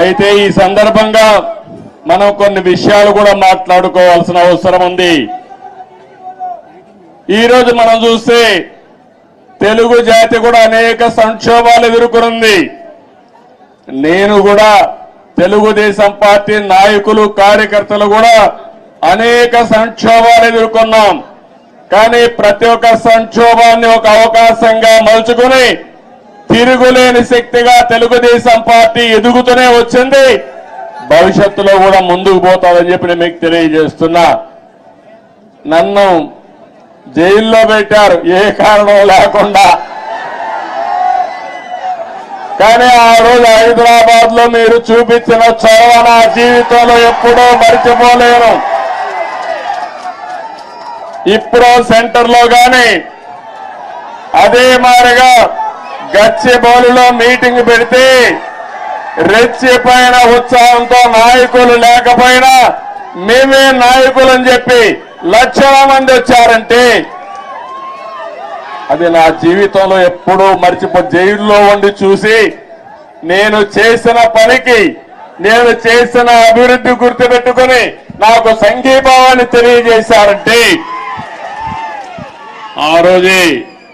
అయితే ఈ సందర్భంగా మనం కొన్ని విషయాలు కూడా మాట్లాడుకోవాల్సిన అవసరం ఉంది. ఈరోజు మనం చూస్తే తెలుగు జాతి కూడా అనేక సంక్షోభాలు ఎదుర్కొనుంది. నేను కూడా తెలుగుదేశం పార్టీ నాయకులు కార్యకర్తలు కూడా అనేక సంక్షోభాలు ఎదుర్కొన్నాం. కానీ ప్రతి ఒక్క సంక్షోభాన్ని ఒక అవకాశంగా మలుచుకుని తిరుగులేని శక్తిగా తెలుగుదేశం పార్టీ ఎదుగుతూనే వచ్చింది. భవిష్యత్తులో కూడా ముందుకు పోతాదని చెప్పి నేను మీకు తెలియజేస్తున్నా. నన్ను జైల్లో పెట్టారు ఏ కారణం లేకుండా. కానీ ఆ రోజు హైదరాబాద్లో మీరు చూపించిన చొరవ నా జీవితంలో ఎప్పుడూ మర్చిపోలేను. ఇప్పుడు సెంటర్లో కానీ అదే మారిగా గచ్చిబౌలిలో మీటింగ్ పెడితే రెచ్చిపోయిన ఉత్సాహంతో నాయకులు లేకపోయినా మేమే నాయకులు అని చెప్పి లక్షల మంది వచ్చారంటే అది నా జీవితంలో ఎప్పుడూ మర్చిపో జైల్లో ఉండి చూసి నేను చేసిన పనికి నేను చేసిన అభివృద్ధి గుర్తుపెట్టుకుని నాకు సంఘీభావాన్ని తెలియజేశారంటే ఆ రోజే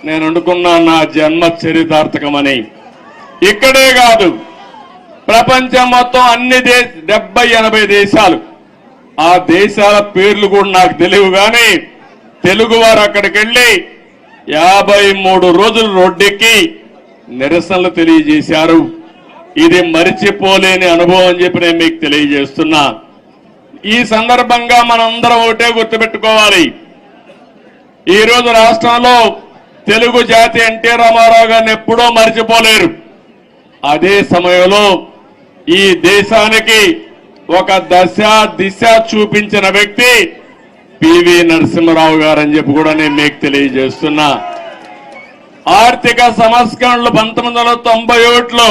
నేను వండుకున్న నా జన్మ చరితార్థకమని. ఇక్కడే కాదు ప్రపంచం మొత్తం అన్ని దేశ డెబ్బై ఎనభై దేశాలు. ఆ దేశాల పేర్లు కూడా నాకు తెలియవు కానీ తెలుగు వారు అక్కడికి వెళ్ళి యాభై మూడు రోజులు రోడ్డెక్కి నిరసనలు తెలియజేశారు. ఇది మరిచిపోలేని అనుభవం అని చెప్పి నేను మీకు తెలియజేస్తున్నా. ఈ సందర్భంగా మనందరం ఒకటే గుర్తుపెట్టుకోవాలి. ఈ రోజు రాష్ట్రంలో తెలుగు జాతి ఎన్టీ రామారావు గారిని ఎప్పుడో మర్చిపోలేరు. అదే సమయంలో ఈ దేశానికి ఒక దశ దిశ చూపించిన వ్యక్తి పివి నరసింహరావు గారని చెప్పి కూడా నేను మీకు తెలియజేస్తున్నా. ఆర్థిక సంస్కరణలు పంతొమ్మిది వందల తొంభై ఒకటిలో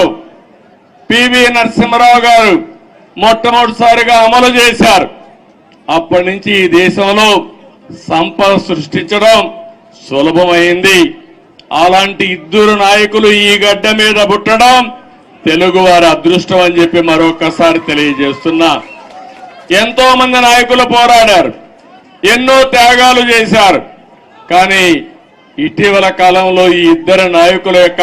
పివి నరసింహరావు గారు మొట్టమొదటిసారిగా అమలు చేశారు. అప్పటి నుంచి ఈ దేశంలో సంపద సృష్టించడం సులభమైంది. అలాంటి ఇద్దరు నాయకులు ఈ గడ్డ మీద పుట్టడం తెలుగు వారి అదృష్టం అని చెప్పి మరొకసారి తెలియజేస్తున్నా. ఎంతో మంది నాయకులు పోరాడారు. ఎన్నో త్యాగాలు చేశారు. కానీ ఇటీవల కాలంలో ఈ ఇద్దరు నాయకుల యొక్క